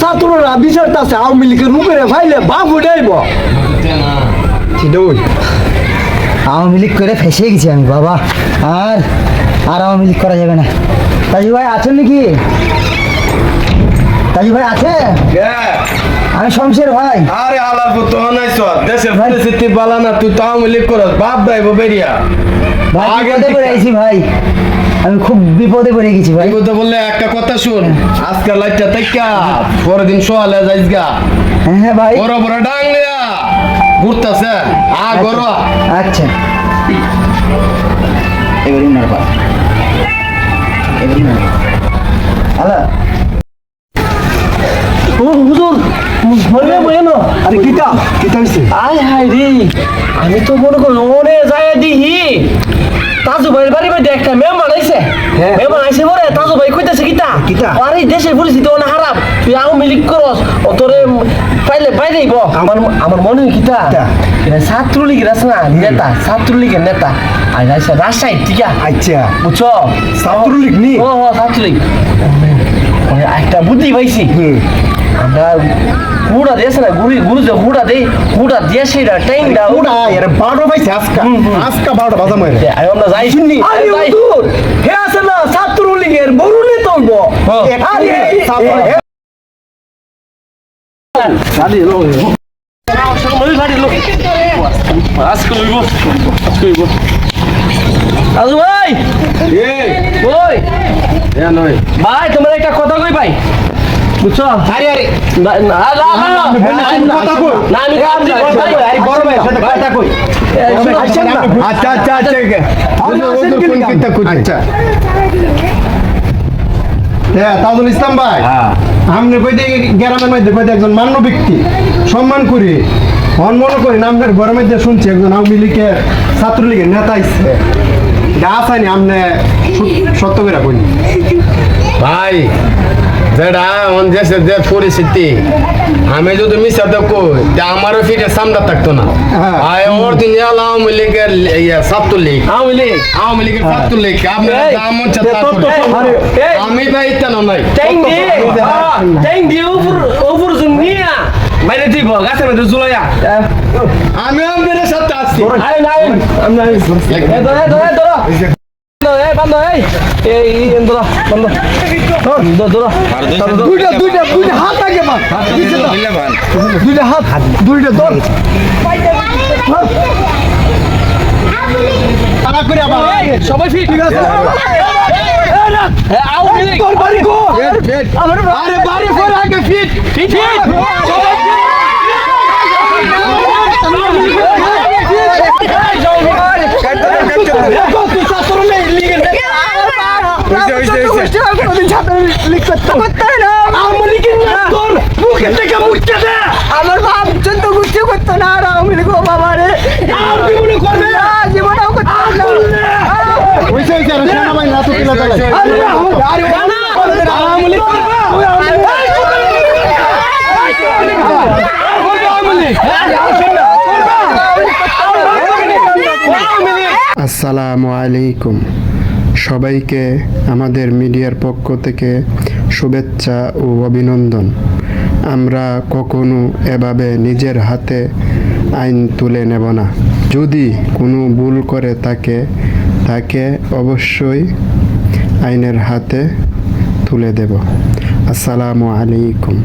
ছাত্ররা বিচারতাছে আওয়ামী লীগের মুখে ফাইলে বাপ উঠাইব। আওয়ামী লীগ করে ফেসে গেছি আমি বাবা। আর আর আওয়ামী লীগ করা যাবে না। তাজু ভাই আছেন নাকি? তাজু ভাই আছে? আমি শমশের ভাই। আরে আলার পুতো নাইছ দেশের পরিস্থিতি বালা না তুই তো আওয়ামী লীগ করস বাপ দাইব বেরিয়া। আগে ভাই। আমি খুব বিপদে পড়ে গেছি ভাই। কথা বললে একটা কথা শুন আজকে লাইটটা তাইকা পরের দিন সোয়ালে যাইস গা। হ্যাঁ ভাই। বড় বড় ডাং লিয়া ঘুরতাছে। আ গর আচ্ছা। এবারে উনার পা। এবারে উনার হ্যালো ও হুজুর মনে মনে আরে কিতা কিতা হইছে। আয় হায় রে। আমি তো মনে করি ওরে যায় দিহি তাজু ভাইয়ের বাড়ি বাড়ি একটা মেহমান হ্যাঁ। মেহমান আইছে পরে তাজু ভাই কইতাছে কিতা? কিতা? আরে দেশের পরিস্থিতি অনেক খারাপ। তুই আওয়ামী লীগ করস ও তোরে পাইলে বাইরেইব আমার আমার মনে হয় কিতা? এটা ছাত্রলীগের আছে না নেতা ছাত্রলীগের নেতা। আর আইসা রাজশাহী টিকা আচ্ছা। বুঝছ? ছাত্রলীগ নি? ও ও ছাত্রলীগ। একটা বুদ্ধি পাইছি। আমরা গুড়া দিয়েছে না গুড়ি গুরু যে গুড়া দেই গুড়া দিয়ে সেটা টাইমটা ওটা এর বারো পাইছে আজকা। আজকা বারোটা বাজা মারে। আমরা যাই। শুনি আরে হুজুর হে ছাত্রলীগের বরুণে তলব ভাই তোমার একটা কথা কই ভাই বুঝছ আরে আরে না না না না কথা কই। না আমি কাম দিই আরে বড় ভাই সাথে কথা কই আচ্ছা আচ্ছা আচ্ছা আচ্ছা হ্যাঁ তাজুল ইসলাম ভাই। আপনি কইতে গ্রামের মধ্যে কইতে একজন মান্য ব্যক্তি। সম্মান করি মন মনে করি না আপনার ঘরের মধ্যে শুনছি একজন আওয়ামী লীগের ছাত্রলীগের নেতা ইসছে যা আসানি আপনি সত্য করে কই ভাই যেটা অন দেশে যে পরিস্থিতি আমি যদি মিশাতে কই তা আমারও ফিরে সামনে থাকতো না হ্যাঁ। আয় ওর দিন আওয়ামী লীগের ইয়ে, ছাত্রলীগ আওয়ামী লীগ আওয়ামী লীগের আপনারা মন। আরে, এই, আমি ভাই ইত্যান নাই ট্যাং দিয়ে ট্যাং দিয়ে উপর উপর জুন নিয়া বাইরে দিব গাছের মধ্যে জুলাইয়া আমি আমাদের সাথে আসছি আরে নাই আমরা এই ধরো এই ধরো এই বন্ধ এই এই এই বন্ধ ধরো ধরো দুইটা দুইটা দুইটা হাত আগে বান দুইটা হাত। দুইটা দর সবাই ফিট। ঠিক আছে। আরে বাড়ি পরে আগে ফিট। ফিট আমার বাপ চন্দ্র গুচ্ছ করতো না আর আওয়ামী লীগ বাবা রে জীবনেও করতো না হইছে হইছে আর সেনাবাহিনী রাত তুলে চালাই আসসালামু আলাইকুম সবাইকে আমাদের মিডিয়ার পক্ষ থেকে শুভেচ্ছা ও অভিনন্দন। আমরা কখনো এভাবে নিজের হাতে আইন তুলে নেব না। যদি কোনো ভুল করে তাকে তাকে অবশ্যই আইনের হাতে তুলে দেব। আসসালামু আলাইকুম।